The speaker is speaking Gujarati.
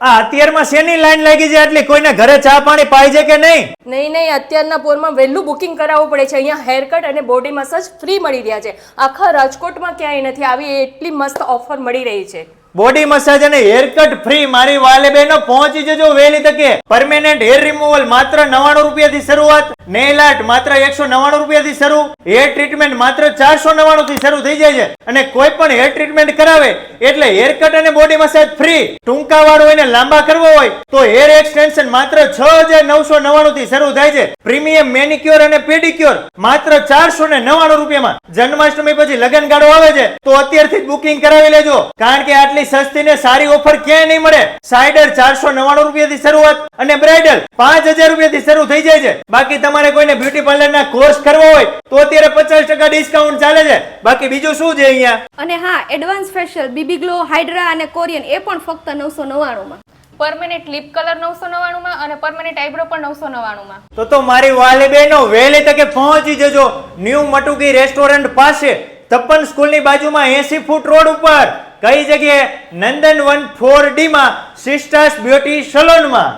આ અત્યારમાં શેની લાઈન લાગી છે? આટલી કોઈને ઘરે ચા પાણી પાય છે કે નહીં? નહીં નહીં, અત્યારના પોરમાં વહેલું બુકિંગ કરાવવું પડે છે. અહીંયા હેરકટ અને બોડી મસાજ ફ્રી મળી રહ્યા છે. આખા રાજકોટમાં ક્યાંય નથી. આવી એટલી મસ્ત ઓફર મળી રહી છે. બોડી મસાજ અને હેરકટ ફ્રી મારી વાલે બહેનો, પહોંચી જજો વહેલી તકે. પરમેનન્ટ હેર રિમૂવલ માત્ર નવાણું રૂપિયાથી શરૂઆત. નેલ આર્ટ માત્ર એકસો નવાણું રૂપિયાથી શરૂ. હેર ટ્રીટમેન્ટ માત્ર ચારસો નવાણું થી શરૂ થઈ જાય છે. અને કોઈ પણ હેર ટ્રીટમેન્ટ કરાવે, એટલે હેરકટ અને બોડી મસાજ ફ્રી ટૂંકા વાળો હોય ને લાંબા કરવો હોય, તો હેર એક્સટેન્શન માત્ર છ હજાર નવસો નવાણું થી શરૂ થાય છે. પ્રીમિયમ મેનિક્યોર અને પેડિક્યોર માત્ર ચારસો ને નવાણું રૂપિયામાં. જન્માષ્ટમી પછી લગન ગાળો આવે છે, તો અત્યારથી જ બુકિંગ કરાવી લેજો. કારણ કે આટલી સસ્તી ને સારી ઓફર ક્યાંય નહીં મળે? સાઇડર ચારસો નવાણું રૂપિયાથી શરૂઆત અને બ્રાઇડલ પાંચ હજાર રૂપિયાથી શરૂ થઈ જાય છે. બાકી તમારે કોઈને બ્યુટી પાર્લરના કોર્સ કરવો હોય તો અત્યારે પચાસ ટકા ડિસ્કાઉન્ટ ચાલે છે. બાકી બીજું શું છે અહીંયા? અને હા advance facial BB glow hydra અને કોરિયન એ પણ ફક્ત નવસો નવ્વાણુંમાં. પરમેનન્ટ લિપ કલર નવસો નવ્વાણુંમાં અને પરમેનન્ટ આઈબ્રો પણ નવસો નવ્વાણુંમાં. તો તો મારી વાલી બહેનો વહેલી તકે પહોંચી જજો. ન્યૂ મટુકી રેસ્ટોરન્ટ પાસે તપન સ્કૂલની બાજુમાં એસી ફૂટ રોડ ઉપર. કઈ જગ્યાએ નંદન વન ફોર ડી માં સિસ્ટર્સ બ્યુટી સલોનમાં